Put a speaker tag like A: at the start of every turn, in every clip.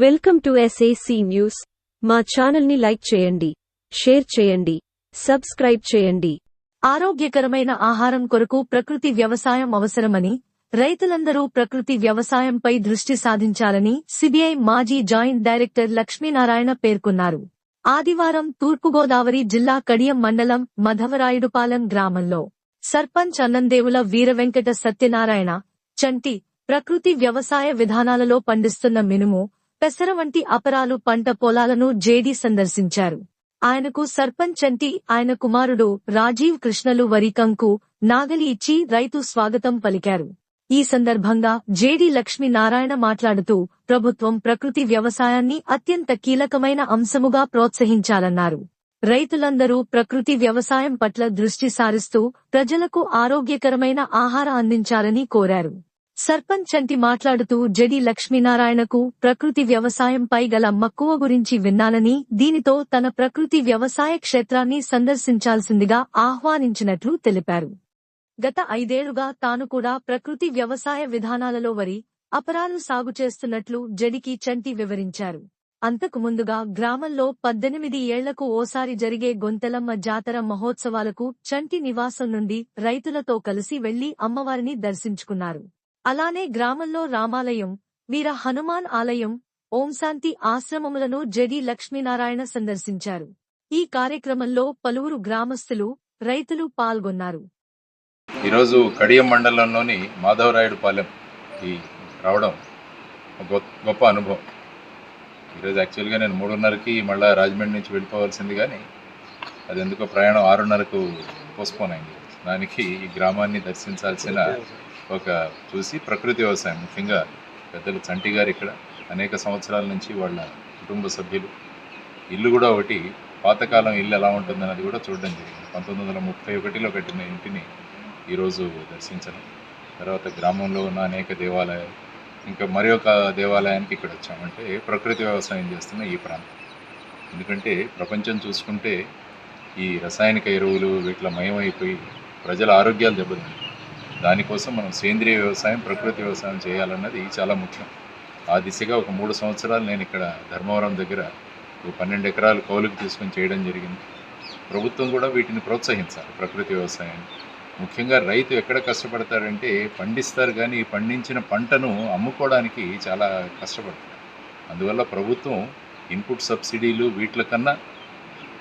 A: Welcome to SAC news మా ఛానల్ని like చేయండి షేర్ చేయండి సబ్స్క్రైబ్ చేయండి.
B: ఆరోగ్యకరమైన ఆహారం కొరకు ప్రకృతి వ్యవసాయం అవసరమని రైతులందరూ ప్రకృతి వ్యవసాయంపై దృష్టి సాధించాలని సిబిఐ మాజీ జాయింట్ డైరెక్టర్ లక్ష్మీనారాయణ పేర్కొన్నారు. ఆదివారం తూర్పుగోదావరి జిల్లా కడియం మండలం మధవరాయుడుపాలెం గ్రామంలో సర్పంచ్ అన్నందేవుల వీరవెంకట సత్యనారాయణ చంటి ప్రకృతి వ్యవసాయ విధానాలలో పండిస్తున్న మినుము పెసర వంటి అపరాలు పంట పొలాలను జేడీ సందర్శించారు. ఆయనకు సర్పంచ్ అంటి ఆయన కుమారుడు రాజీవ్ కృష్ణలు వరికంకు నాగలి ఇచ్చి రైతు స్వాగతం పలికారు. ఈ సందర్భంగా జేడీ లక్ష్మీనారాయణ మాట్లాడుతూ ప్రభుత్వం ప్రకృతి వ్యవసాయాన్ని అత్యంత కీలకమైన అంశముగా ప్రోత్సహించాలన్నారు. రైతులందరూ ప్రకృతి వ్యవసాయం పట్ల దృష్టి సారిస్తూ ప్రజలకు ఆరోగ్యకరమైన ఆహార అందించాలని కోరారు. సర్పంచ్ చంటి మాట్లాడుతూ జడి లక్ష్మీనారాయణకు ప్రకృతి వ్యవసాయంపై గల మక్కువ గురించి విన్నానని దీనితో తన ప్రకృతి వ్యవసాయ క్షేత్రాన్ని సందర్శించాల్సిందిగా ఆహ్వానించినట్లు తెలిపారు. గత ఐదేళ్ళుగా తాను కూడా ప్రకృతి వ్యవసాయ విధానాలలో వరి అపరాలు సాగు చేస్తున్నట్లు జడికి చంటి వివరించారు. అంతకు ముందుగా గ్రామంలో పద్దెనిమిది ఏళ్ళకు ఓసారి జరిగే గొంతలమ్మ జాతర మహోత్సవాలకు చంటి నివాసం నుండి రైతులతో కలిసి వెళ్ళి అమ్మవారిని దర్శించుకున్నారు. అలానే గ్రామంలో రామాలయం వీర హనుమాన్ ఆలయం ఓంశాంతి ఆశ్రమములను జడి లక్ష్మీనారాయణ సందర్శించారు. ఈ కార్యక్రమంలో పలువురు గ్రామస్తులు రైతులు పాల్గొన్నారు.
C: ఈరోజు కడియం మండలంలోని మాధవరాయుడుపాలెంకి రావడం గొప్ప అనుభవం. ఈరోజు యాక్చువల్గా నేను మూడున్నరకి మళ్ళీ రాజమండ్రి నుంచి వెళ్ళిపోవాల్సింది కానీ అది ఎందుకో ప్రయాణం ఆరున్నరకు పోస్ట్పోన్ అయింది. దానికి ఈ గ్రామాన్ని దర్శించాల్సిన ఒక చూసి ప్రకృతి వ్యవసాయం ముఖ్యంగా పెద్దలు చంటి గారు ఇక్కడ అనేక సంవత్సరాల నుంచి వాళ్ళ కుటుంబ సభ్యులు. ఇల్లు కూడా ఒకటి పాతకాలం ఇల్లు ఎలా ఉంటుందన్నది కూడా చూడడం జరిగింది. పంతొమ్మిది వందల ముప్పై ఒకటిలో కట్టిన ఇంటిని ఈరోజు దర్శించడం. తర్వాత గ్రామంలో ఉన్న అనేక దేవాలయాలు ఇంకా మరి ఒక దేవాలయానికి ఇక్కడ వచ్చామంటే ప్రకృతి వ్యవసాయం చేస్తున్న ఈ ప్రాంతం. ఎందుకంటే ప్రపంచం చూసుకుంటే ఈ రసాయనిక ఎరువులు వీటిలో మయమైపోయి ప్రజల ఆరోగ్యాలు దెబ్బతింటాయి దానికోసం మనం సేంద్రియ వ్యవసాయం ప్రకృతి వ్యవసాయం చేయాలన్నది చాలా ముఖ్యం. ఆ దిశగా ఒక మూడు సంవత్సరాలు నేను ఇక్కడ ధర్మవరం దగ్గర ఒక పన్నెండు ఎకరాలు కౌలుకు తీసుకొని చేయడం జరిగింది. ప్రభుత్వం కూడా వీటిని ప్రోత్సహించాలి ప్రకృతి వ్యవసాయాన్ని. ముఖ్యంగా రైతు ఎక్కడ కష్టపడతాడంటే పండిస్తారు కానీ పండించిన పంటను అమ్ముకోవడానికి చాలా కష్టపడతారు అందువల్ల ప్రభుత్వం ఇన్పుట్ సబ్సిడీలు వీటిల కన్నా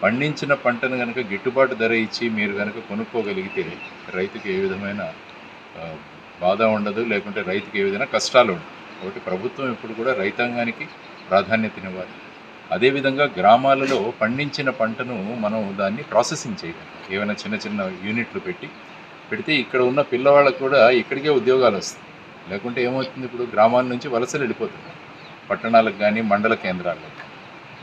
C: పండించిన పంటను కనుక గిట్టుబాటు ధర ఇచ్చి మీరు కనుక కొనుక్కోగలిగితే రైతుకు ఏ విధమైన బాధ ఉండదు లేకుంటే రైతుకి ఏ కష్టాలు ఉండవు. కాబట్టి ప్రభుత్వం ఇప్పుడు కూడా రైతాంగానికి ప్రాధాన్యతనివ్వాలి. అదేవిధంగా గ్రామాలలో పండించిన పంటను మనం దాన్ని ప్రాసెసింగ్ చేయగలం. ఏమైనా చిన్న చిన్న యూనిట్లు పెట్టి పెడితే ఇక్కడ ఉన్న పిల్లవాళ్ళకు కూడా ఇక్కడికే ఉద్యోగాలు వస్తాయి. లేకుంటే ఏమవుతుంది ఇప్పుడు? గ్రామాల నుంచి వలసలు వెళ్ళిపోతున్నారు. పట్టణాలకు కానీ మండల కేంద్రాలకు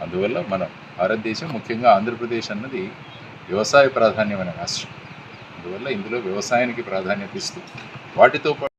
C: అందువల్ల మనం భారతదేశం ముఖ్యంగా ఆంధ్రప్రదేశ్ అన్నది వ్యవసాయ ప్రాధాన్యమైన రాష్ట్రం. అందువల్ల ఇందులో వ్యవసాయానికి ప్రాధాన్యత ఇస్తూ వాటితో పాటు